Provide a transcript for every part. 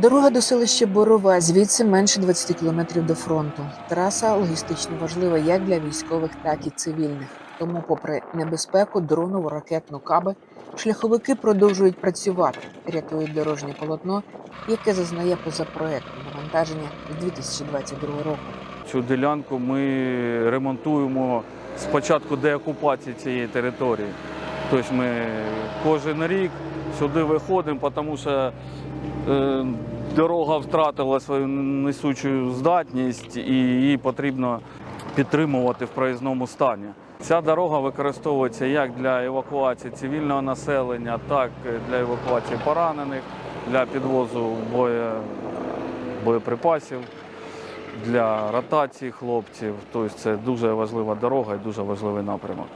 Дорога до селища Борова звідси менше 20 кілометрів до фронту. Траса логістично важлива як для військових, так і цивільних. Тому, попри небезпеку, дронову ракетну каби, шляховики продовжують працювати, рятують дорожнє полотно, яке зазнає позапроектне навантаження з 2022 року. Цю ділянку ми ремонтуємо з початку деокупації цієї території. Тобто ми кожен рік сюди виходимо, тому що е, дорога втратила свою несучу здатність і її потрібно підтримувати в проїзному стані. Ця дорога використовується як для евакуації цивільного населення, так і для евакуації поранених, для підвозу боє, боєприпасів для ротації хлопців. Тобто це дуже важлива дорога і дуже важливий напрямок.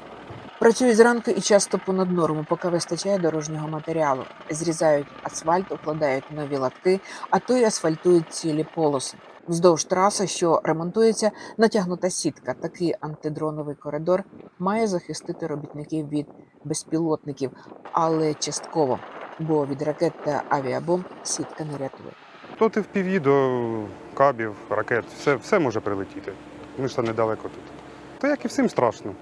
Працюють зранку і часто понад норму, поки вистачає дорожнього матеріалу. Зрізають асфальт, укладають нові латки, а то й асфальтують цілі полоси. Вздовж траси, що ремонтується, натягнута сітка. Такий антидроновий коридор має захистити робітників від безпілотників, але частково, бо від ракет та авіабомб сітка не рятує. Тут і в піві до кабів, ракет, все, все може прилетіти. Ми ж недалеко тут. Та як і всім страшно.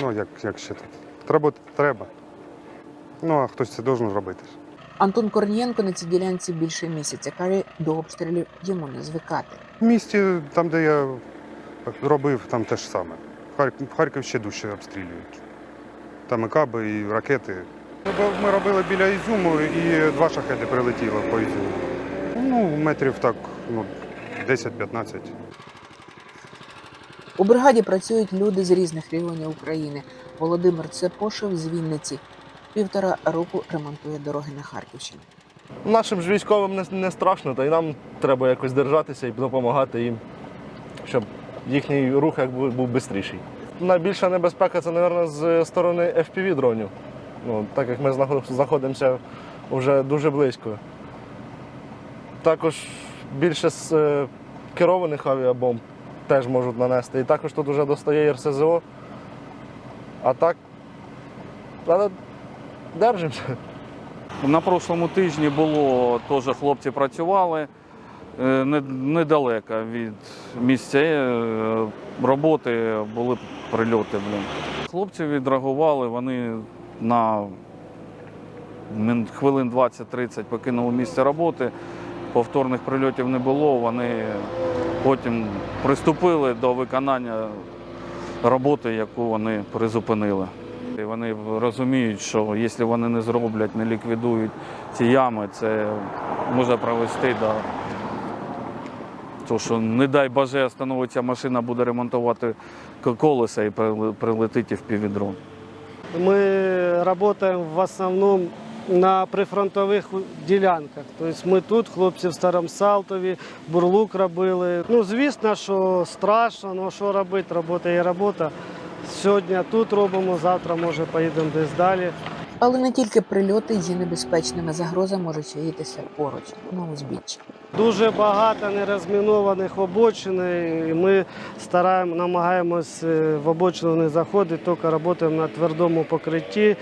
Ну, як, як ще тут. Треба, треба. Ну, а хтось це должен робити. Антон Корнієнко на цій ділянці більше місяця каже, до обстрілів йому не звикати. В місті, там, де я робив, там те ж саме. Харків, Харків ще дужче обстрілюють. Там і каби, і ракети. Ми робили біля Ізюму і два шахеди прилетіло по Ізюму. Ну, метрів так, ну, 10-15. У бригаді працюють люди з різних регіонів України. Володимир Цепошев з Вінниці півтора року ремонтує дороги на Харківщині. Нашим ж військовим не, страшно, та й нам треба якось держатися і допомагати їм, щоб їхній рух був швидший. Найбільша небезпека це, мабуть, з сторони FPV дронів. Ну, так як ми знаходимося вже дуже близько. Також більше з е, керованих авіабомб теж можуть нанести. І також тут вже достає РСЗО. А так, але держимося. На прошлому тижні було теж хлопці працювали е, недалеко від місця е, роботи були прильоти. Блін. Хлопці відреагували, вони на хвилин 20-30 покинули місце роботи. Повторних прильотів не було. Вони потім приступили до виконання роботи, яку вони призупинили. І вони розуміють, що якщо вони не зроблять, не ліквідують ці ями, це може привести до того, що, не дай Боже, остановиться машина, буде ремонтувати колеса і прилетить в півдрон. Мы работаем в основном на прифронтових ділянках. Тобто ми тут, хлопці в Старому Салтові, Бурлук робили. Ну, звісно, що страшно, але що робити, робота є робота. Сьогодні тут робимо, завтра, може, поїдемо десь далі. Але не тільки прильоти є небезпечними, загроза може чаїтися поруч на узбіччі. Дуже багато нерозмінованих обочин. і Ми стараємо, намагаємось е, в обочину не заходити, тільки працюємо на твердому покритті.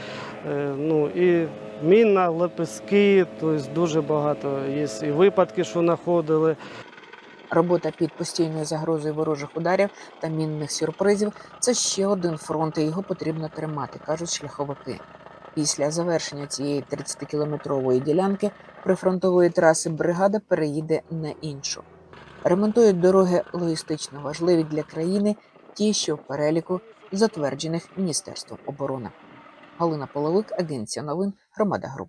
Е, Ну, і мінна, лепестки, тобто дуже багато є і випадки, що знаходили. Робота під постійною загрозою ворожих ударів та мінних сюрпризів це ще один фронт, і його потрібно тримати, кажуть шляховики. Після завершення цієї 30-кілометрової ділянки прифронтової траси бригада переїде на іншу. Ремонтують дороги логістично важливі для країни, ті, що в переліку затверджених Міністерством оборони. Галина Половик, Агенція новин, Громада Груп.